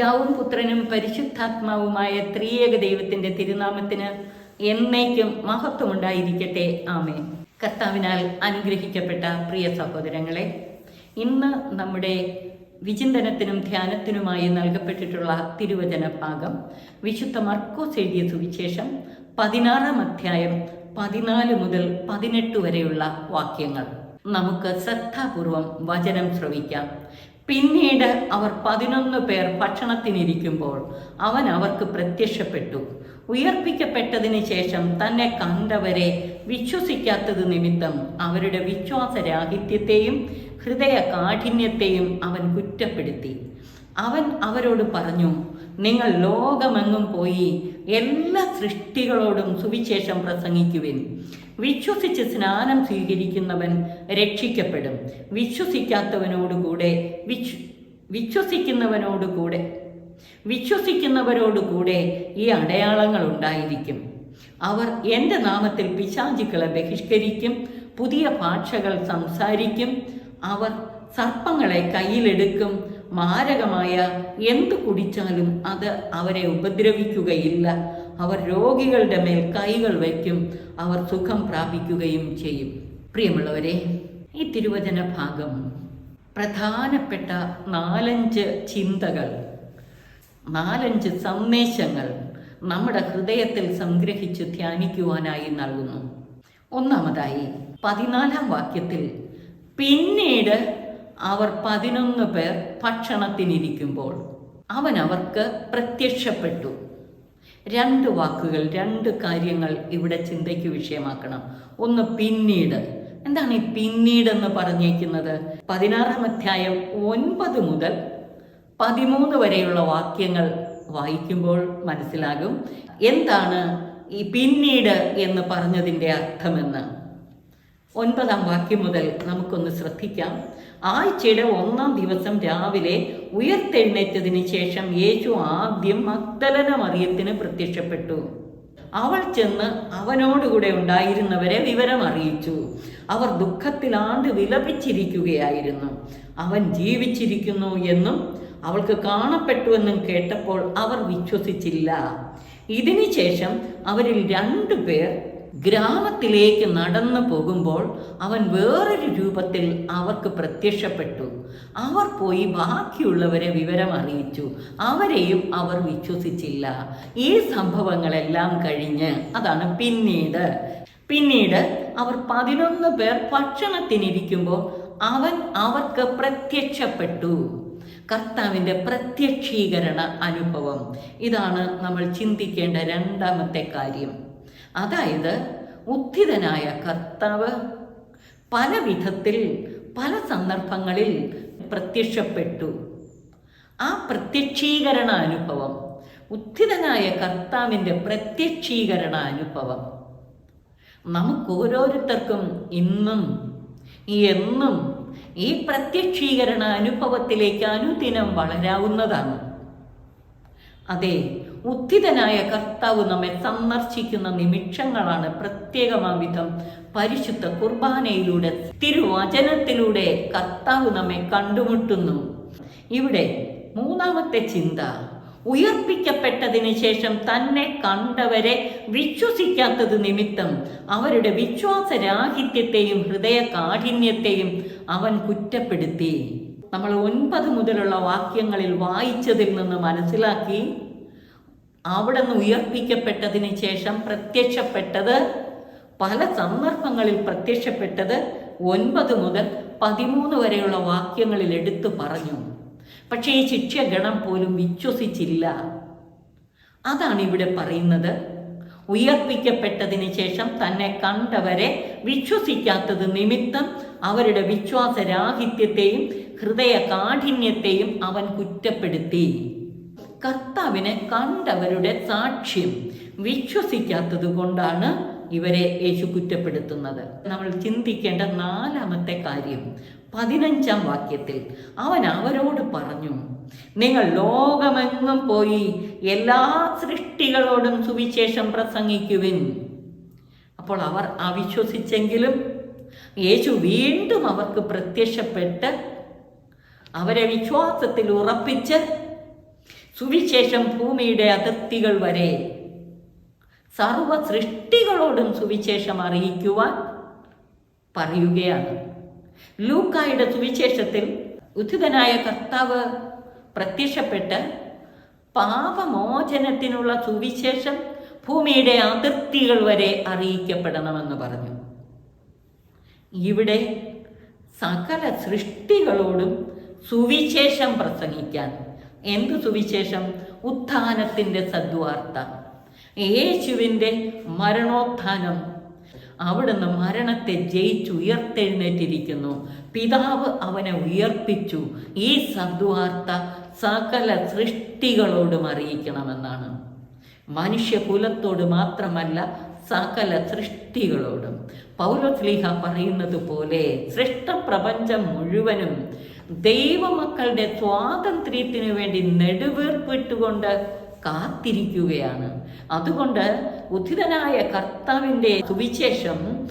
പിതാവും പുത്രനും പരിശുദ്ധാത്മാവുമായ ത്രിയേക ദൈവത്തിന്റെ തിരുനാമത്തിന് എന്നേക്കും മഹത്വമുണ്ടായിരിക്കട്ടെ. ആമേ കർത്താവിനാൽ അനുഗ്രഹിക്കപ്പെട്ട പ്രിയ സഹോദരങ്ങളെ ഇന്ന് നമ്മുടെ വിചിന്തനത്തിനും ധ്യാനത്തിനുമായി നൽകപ്പെട്ടിട്ടുള്ള തിരുവചന ഭാഗം വിശുദ്ധ മർക്കോസ് എഴുതിയ സുവിശേഷം പതിനാറാം അധ്യായം പതിനാല് മുതൽ പതിനെട്ട് വരെയുള്ള വാക്യങ്ങൾ. നമുക്ക് ശ്രദ്ധാപൂർവം വചനം ശ്രവിക്കാം. പിന്നീട് അവർ പതിനൊന്ന് പേർ ഭക്ഷണത്തിനിരിക്കുമ്പോൾ അവൻ അവർക്ക് പ്രത്യക്ഷപ്പെട്ടു. ഉയർപ്പിക്കപ്പെട്ടതിന് ശേഷം തന്നെ കണ്ടവരെ വിശ്വസിക്കാത്തത് നിമിത്തം അവരുടെ വിശ്വാസരാഹിത്യത്തെയും ഹൃദയ കാഠിന്യത്തെയും അവൻ കുറ്റപ്പെടുത്തി. അവൻ അവരോട് പറഞ്ഞു നിങ്ങൾ ലോകമെങ്ങും പോയി എല്ലാ സൃഷ്ടികളോടും സുവിശേഷം പ്രസംഗിക്കുവിൻ. വിശ്വസിച്ച് സ്നാനം സ്വീകരിക്കുന്നവൻ രക്ഷിക്കപ്പെടും. വിശ്വസിക്കാത്തവനോടുകൂടെ വിശ്വ വിശ്വസിക്കുന്നവനോടുകൂടെ വിശ്വസിക്കുന്നവരോടുകൂടെ ഈ അടയാളങ്ങൾ ഉണ്ടായിരിക്കും. അവർ എന്റെ നാമത്തിൽ പിശാചുക്കളെ ബഹിഷ്കരിക്കും പുതിയ ഭാഷകൾ സംസാരിക്കും അവർ സർപ്പങ്ങളെ കയ്യിലെടുക്കും മാരകമായ എന്ത് കുടിച്ചാലും അത് അവരെ ഉപദ്രവിക്കുകയില്ല. അവർ രോഗികളുടെ മേൽ കൈകൾ വയ്ക്കും. അവർ സുഖം പ്രാപിക്കുകയും ചെയ്യും. പ്രിയമുള്ളവരെ ഈ തിരുവചന ഭാഗം പ്രധാനപ്പെട്ട നാലഞ്ച് ചിന്തകൾ നാലഞ്ച് സന്ദേശങ്ങൾ നമ്മുടെ ഹൃദയത്തിൽ സംഗ്രഹിച്ച് ധ്യാനിക്കുവാനായി നൽകുന്നു. ഒന്നാമതായി പതിനാലാം വാക്യത്തിൽ പിന്നീട് അവർ പതിനൊന്ന് പേർ ഭക്ഷണത്തിനിരിക്കുമ്പോൾ അവൻ അവർക്ക് പ്രത്യക്ഷപ്പെട്ടു. രണ്ട് വാക്കുകൾ രണ്ട് കാര്യങ്ങൾ ഇവിടെ ചിന്തയ്ക്ക് വിഷയമാക്കണം. ഒന്ന് പിന്നീട്. എന്താണ് ഈ പിന്നീട് എന്ന് പറഞ്ഞേക്കുന്നത്? പതിനാറാം അധ്യായം ഒൻപത് മുതൽ പതിമൂന്ന് വരെയുള്ള വാക്യങ്ങൾ വായിക്കുമ്പോൾ മനസ്സിലാകും. എന്താണ് ഈ പിന്നീട് എന്ന് പറഞ്ഞതിന്റെ അർത്ഥമെന്ന്? ഒൻപതാം വാക്യം മുതൽ നമുക്കൊന്ന് ശ്രദ്ധിക്കാം. ആഴ്ചയുടെ ഒന്നാം ദിവസം രാവിലെ ഉയർത്തെഴുന്നേറ്റതിന് ശേഷം യേശു ആദ്യം മഗ്ദലന മറിയത്തിന് പ്രത്യക്ഷപ്പെട്ടു. അവൾ ചെന്ന് അവനോടുകൂടെ ഉണ്ടായിരുന്നവരെ വിവരം അറിയിച്ചു. അവർ ദുഃഖത്തിലാണ്ട് വിലപിച്ചിരിക്കുകയായിരുന്നു. അവൻ ജീവിച്ചിരിക്കുന്നു എന്നും അവൾക്ക് കാണപ്പെട്ടുവെന്നും കേട്ടപ്പോൾ അവർ വിശ്വസിച്ചില്ല. ഇതിനു ശേഷം അവരിൽ രണ്ടു പേർ ഗ്രാമത്തിലേക്ക് നടന്നു പോകുമ്പോൾ അവൻ വേറൊരു രൂപത്തിൽ അവർക്ക് പ്രത്യക്ഷപ്പെട്ടു. അവർ പോയി ബാക്കിയുള്ളവരെ വിവരം അറിയിച്ചു. അവരെയും അവർ വിശ്വസിച്ചില്ല. ഈ സംഭവങ്ങളെല്ലാം കഴിഞ്ഞ് അതാണ് പിന്നീട്. പിന്നീട് അവർ പതിനൊന്ന് പേർ ഭക്ഷണത്തിനിരിക്കുമ്പോൾ അവൻ അവർക്ക് പ്രത്യക്ഷപ്പെട്ടു. കർത്താവിന്റെ പ്രത്യക്ഷീകരണ അനുഭവം. ഇതാണ് നമ്മൾ ചിന്തിക്കേണ്ട രണ്ടാമത്തെ കാര്യം. അതായത് ഉത്ഥിതനായ കർത്താവ് പല വിധത്തിൽ പല സന്ദർഭങ്ങളിൽ പ്രത്യക്ഷപ്പെട്ടു. ആ പ്രത്യക്ഷീകരണ അനുഭവം ഉത്ഥിതനായ കർത്താവിന്റെ പ്രത്യക്ഷീകരണ അനുഭവം നമുക്ക് ഓരോരുത്തർക്കും ഇന്നും എന്നും ഈ പ്രത്യക്ഷീകരണ അനുഭവത്തിലേക്ക് അനുദിനം വളരാവുന്നതാണ്. അതെ ഉത്ഥിതനായ കർത്താവ് നമ്മെ സന്ദർശിക്കുന്ന നിമിഷങ്ങളാണ് പ്രത്യേകമാം വിധം പരിശുദ്ധ കുർബാനയിലൂടെ തിരുവചനത്തിലൂടെ കർത്താവ് നമ്മെ കണ്ടുമുട്ടുന്നു. ഇവിടെ മൂന്നാമത്തെ ചിന്ത ഉയർപ്പിക്കപ്പെട്ടതിന് ശേഷം തന്നെ കണ്ടവരെ വിശ്വസിക്കാത്തത് നിമിത്തം അവരുടെ വിശ്വാസരാഹിത്യത്തെയും ഹൃദയ കാഠിന്യത്തെയും അവൻ കുറ്റപ്പെടുത്തി. നമ്മൾ ഒൻപത് മുതലുള്ള വാക്യങ്ങളിൽ വായിച്ചതിൽ നിന്ന് മനസ്സിലാക്കി അവിടെ നിന്ന് ഉയർപ്പിക്കപ്പെട്ടതിന് ശേഷം പ്രത്യക്ഷപ്പെട്ടത് പല സന്ദർഭങ്ങളിൽ പ്രത്യക്ഷപ്പെട്ടത് ഒൻപത് മുതൽ പതിമൂന്ന് വരെയുള്ള വാക്യങ്ങളിൽ എടുത്തു പറഞ്ഞു. പക്ഷേ ഈ ശിക്ഷഗണം പോലും വിശ്വസിച്ചില്ല. അതാണ് ഇവിടെ പറയുന്നത്. ഉയർപ്പിക്കപ്പെട്ടതിന് ശേഷം തന്നെ കണ്ടവരെ വിശ്വസിക്കാത്തത് നിമിത്തം അവരുടെ വിശ്വാസരാഹിത്യത്തെയും ഹൃദയ കാഠിന്യത്തെയും അവൻ കുറ്റപ്പെടുത്തി. കർത്താവിനെ കണ്ടവരുടെ സാക്ഷ്യം വിശ്വസിക്കാത്തത് കൊണ്ടാണ് ഇവരെ യേശു കുറ്റപ്പെടുത്തുന്നത്. നമ്മൾ ചിന്തിക്കേണ്ട നാലാമത്തെ കാര്യം പതിനഞ്ചാം വാക്യത്തിൽ അവൻ അവരോട് പറഞ്ഞു നിങ്ങൾ ലോകമെങ്ങും പോയി എല്ലാ സൃഷ്ടികളോടും സുവിശേഷം പ്രസംഗിക്കുവിൻ. അപ്പോൾ അവർ അവിശ്വസിച്ചെങ്കിലും യേശു വീണ്ടും അവർക്ക് പ്രത്യക്ഷപ്പെട്ട് അവരെ വിശ്വാസത്തിൽ ഉറപ്പിച്ച് സുവിശേഷം ഭൂമിയുടെ അതിർത്തികൾ വരെ. സർവ സൃഷ്ടികളോടും സുവിശേഷം അറിയിക്കുവാൻ പറയുകയാണ്. ലൂക്കായുടെ സുവിശേഷത്തിൽ ഉദ്ധിതനായ കർത്താവ് പ്രത്യക്ഷപ്പെട്ട് പാപമോചനത്തിനുള്ള സുവിശേഷം ഭൂമിയുടെ അതിർത്തികൾ വരെ അറിയിക്കപ്പെടണമെന്ന് പറഞ്ഞു. ഇവിടെ സകല സൃഷ്ടികളോടും സുവിശേഷം പ്രസംഗിക്കാൻ എന്ത് സുവിശേഷം? ഉത്ഥാനത്തിന്റെ സദ്വാർത്ത. യേശുവിന്റെ മരണോത്ഥാനം. അവിടുന്ന് മരണത്തെ ജയിച്ചു ഉയർത്തെഴുന്നേറ്റിരിക്കുന്നു. പിതാവ് അവനെ ഉയർപ്പിച്ചു. ഈ സദ്വാർത്ത സകല സൃഷ്ടികളോടും അറിയിക്കണമെന്നാണ്. മനുഷ്യകുലത്തോട് മാത്രമല്ല സകല സൃഷ്ടികളോടും. പൗരസ്ലീഹ പറയുന്നത് പോലെ സൃഷ്ടപ്രപഞ്ചം മുഴുവനും ദൈവമക്കളുടെ സ്വാതന്ത്ര്യത്തിനു വേണ്ടി നെടുവേർപ്പിട്ടുകൊണ്ട് കാത്തിരിക്കുകയാണ്. അതുകൊണ്ട് ഉദ്ധിതനായ കർത്താവിന്റെ സുവിശേഷം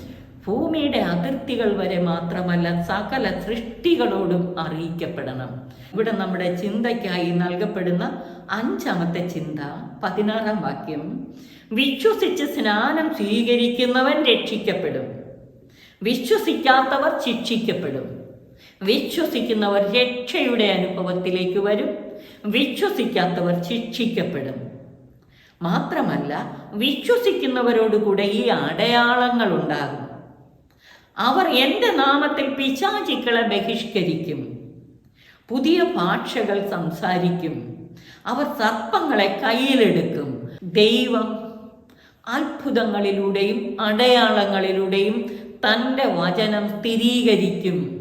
ഭൂമിയുടെ അതിർത്തികൾ വരെ മാത്രമല്ല സകല സൃഷ്ടികളോടും അറിയിക്കപ്പെടണം. ഇവിടെ നമ്മുടെ ചിന്തയ്ക്കായി നൽകപ്പെടുന്ന അഞ്ചാമത്തെ ചിന്ത പതിനാറാം വാക്യം. വിശ്വസിച്ച് സ്നാനം സ്വീകരിക്കുന്നവൻ രക്ഷിക്കപ്പെടും. വിശ്വസിക്കാത്തവർ ശിക്ഷിക്കപ്പെടും. വിശ്വസിക്കുന്നവർ രക്ഷയുടെ അനുഭവത്തിലേക്ക് വരും. വിശ്വസിക്കാത്തവർ ശിക്ഷിക്കപ്പെടും. മാത്രമല്ല വിശ്വസിക്കുന്നവരോടുകൂടെ ഈ അടയാളങ്ങൾ ഉണ്ടാകും. അവർ എന്റെ നാമത്തിൽ പിശാചിക്കളെ ബഹിഷ്കരിക്കും. പുതിയ ഭാഷകൾ സംസാരിക്കും. അവർ സർപ്പങ്ങളെ കയ്യിലെടുക്കും. ദൈവം അത്ഭുതങ്ങളിലൂടെയും അടയാളങ്ങളിലൂടെയും തന്റെ വചനം സ്ഥിരീകരിക്കും.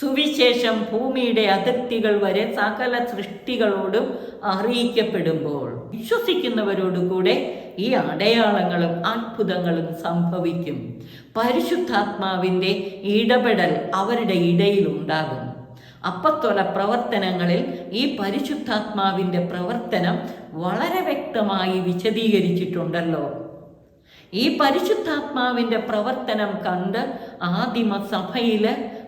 സുവിശേഷം ഭൂമിയുടെ അതിർത്തികൾ വരെ സകല സൃഷ്ടികളോടും അറിയിക്കപ്പെടുമ്പോൾ വിശ്വസിക്കുന്നവരോടുകൂടെ ഈ അടയാളങ്ങളും അത്ഭുതങ്ങളും സംഭവിക്കും. പരിശുദ്ധാത്മാവിന്റെ ഇടപെടൽ അവരുടെ ഇടയിൽ ഉണ്ടാകും. അപ്പത്തോല പ്രവർത്തനങ്ങളിൽ ഈ പരിശുദ്ധാത്മാവിന്റെ പ്രവർത്തനം വളരെ വ്യക്തമായി വിശദീകരിച്ചിട്ടുണ്ടല്ലോ. ഈ പരിശുദ്ധാത്മാവിന്റെ പ്രവർത്തനം കണ്ട് ആദിമ സഭയിൽ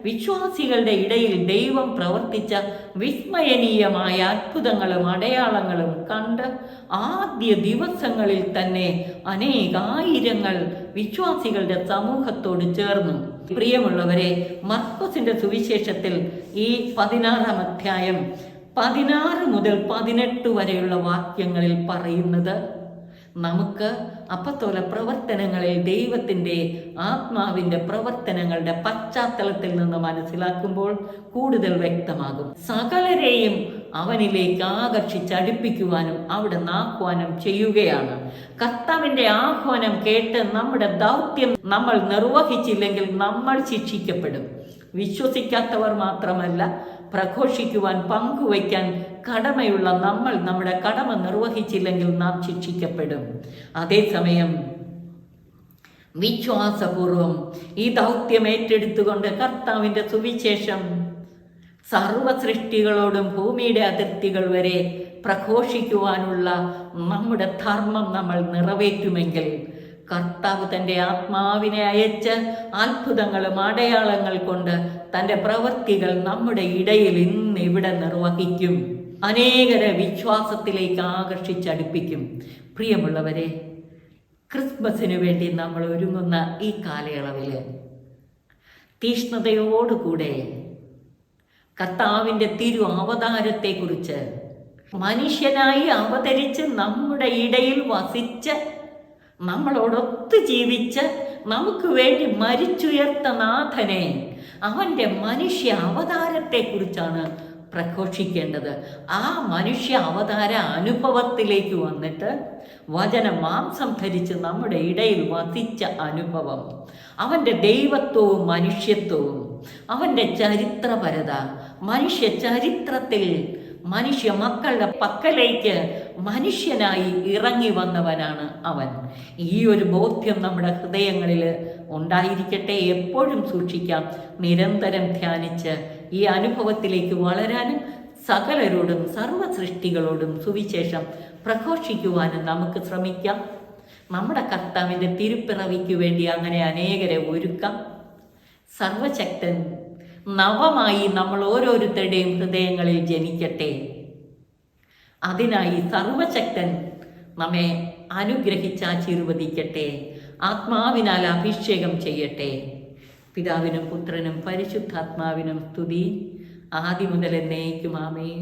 വിശ്വാസികളുടെ ഇടയിൽ ദൈവം പ്രവർത്തിച്ച വിസ്മയനീയമായ അത്ഭുതങ്ങളും അടയാളങ്ങളും കണ്ട് ആദ്യ ദിവസങ്ങളിൽ തന്നെ അനേകായിരങ്ങൾ വിശ്വാസികളുടെ സമൂഹത്തോട് ചേർന്നു. പ്രിയമുള്ളവരെ മർക്കോസിന്റെ സുവിശേഷത്തിൽ ഈ പതിനാറാം അധ്യായം പതിനാറ് മുതൽ പതിനെട്ട് വരെയുള്ള വാക്യങ്ങളിൽ പറയുന്നത് നമുക്ക് അപ്പത്തോല പ്രവർത്തനങ്ങളിൽ ദൈവത്തിന്റെ ആത്മാവിന്റെ പ്രവർത്തനങ്ങളുടെ പശ്ചാത്തലത്തിൽ നിന്ന് മനസ്സിലാക്കുമ്പോൾ കൂടുതൽ വ്യക്തമാകും. സകലരെയും അവനിലേക്ക് ആകർഷിച്ചടുപ്പിക്കുവാനും അവിടെ നാക്കുവാനും ചെയ്യുകയാണ്. കർത്താവിന്റെ ആഹ്വാനം കേട്ട് നമ്മുടെ ദൗത്യം നമ്മൾ നിർവഹിച്ചില്ലെങ്കിൽ നമ്മൾ ശിക്ഷിക്കപ്പെടും. വിശ്വസിക്കാത്തവർ മാത്രമല്ല പ്രഘോഷിക്കുവാൻ പങ്കുവയ്ക്കാൻ കടമയുള്ള നമ്മൾ നമ്മുടെ കടമ നിർവഹിച്ചില്ലെങ്കിൽ നാം ശിക്ഷിക്കപ്പെടും. അതേസമയം വിശ്വാസപൂർവം ഈ ദൗത്യം ഏറ്റെടുത്തുകൊണ്ട് കർത്താവിന്റെ സുവിശേഷം സർവ സൃഷ്ടികളോടും ഭൂമിയുടെ അതിർത്തികൾ വരെ പ്രഘോഷിക്കുവാനുള്ള നമ്മുടെ ധർമ്മം നമ്മൾ നിറവേറ്റുമെങ്കിൽ കർത്താവ് തന്റെ ആത്മാവിനെ അയച്ച് അത്ഭുതങ്ങളും അടയാളങ്ങൾ കൊണ്ട് തന്റെ പ്രവൃത്തികൾ നമ്മുടെ ഇടയിൽ ഇന്ന് ഇവിടെ നിർവഹിക്കും. അനേകരെ വിശ്വാസത്തിലേക്ക് ആകർഷിച്ചടുപ്പിക്കും. പ്രിയമുള്ളവരെ ക്രിസ്മസിനു വേണ്ടി നമ്മൾ ഒരുങ്ങുന്ന ഈ കാലയളവിൽ തീഷ്ണതയോടുകൂടെ കർത്താവിന്റെ തിരു അവതാരത്തെക്കുറിച്ച് മനുഷ്യനായി അവതരിച്ച് നമ്മുടെ ഇടയിൽ വസിച്ച് നമ്മളോടൊത്ത് ജീവിച്ച് നമുക്ക് വേണ്ടി മരിച്ചുയർത്ത നാഥനെ അവന്റെ മനുഷ്യ അവതാരത്തെക്കുറിച്ചാണ് പ്രഘോഷിക്കേണ്ടത്. ആ മനുഷ്യ അവതാര അനുഭവത്തിലേക്ക് വന്നിട്ട് വചന മാംസം ധരിച്ച് നമ്മുടെ ഇടയിൽ വസിച്ച അനുഭവം. അവന്റെ ദൈവത്വവും മനുഷ്യത്വവും അവന്റെ ചരിത്രപരത മനുഷ്യ ചരിത്രത്തിൽ മനുഷ്യ മക്കളുടെ പക്കലേക്ക് മനുഷ്യനായി ഇറങ്ങി വന്നവനാണ് അവൻ. ഈ ഒരു ബോധ്യം നമ്മുടെ ഹൃദയങ്ങളിൽ ഉണ്ടായിരിക്കട്ടെ. എപ്പോഴും സൂക്ഷിക്കാം. നിരന്തരം ധ്യാനിച്ച് ഈ അനുഭവത്തിലേക്ക് വളരാനും സകലരോടും സർവ സൃഷ്ടികളോടും സുവിശേഷം പ്രഘോഷിക്കുവാനും നമുക്ക് ശ്രമിക്കാം. നമ്മുടെ കർത്താവിന്റെ തിരുപ്പിറവിക്ക് വേണ്ടി അങ്ങനെ അനേകരെ ഒരുക്കാം. സർവശക്തൻ നവമായി നമ്മൾ ഓരോരുത്തരുടെയും ഹൃദയങ്ങളിൽ ജനിക്കട്ടെ. അതിനായി സർവശക്തൻ നമ്മെ അനുഗ്രഹിച്ചാശീർവദിക്കട്ടെ. ആത്മാവിനാൽ അഭിഷേകം ചെയ്യട്ടെ. പിതാവിനും പുത്രനും പരിശുദ്ധാത്മാവിനും സ്തുതി. ആദ്യം മുതൽ എന്നേക്കും ആമേൻ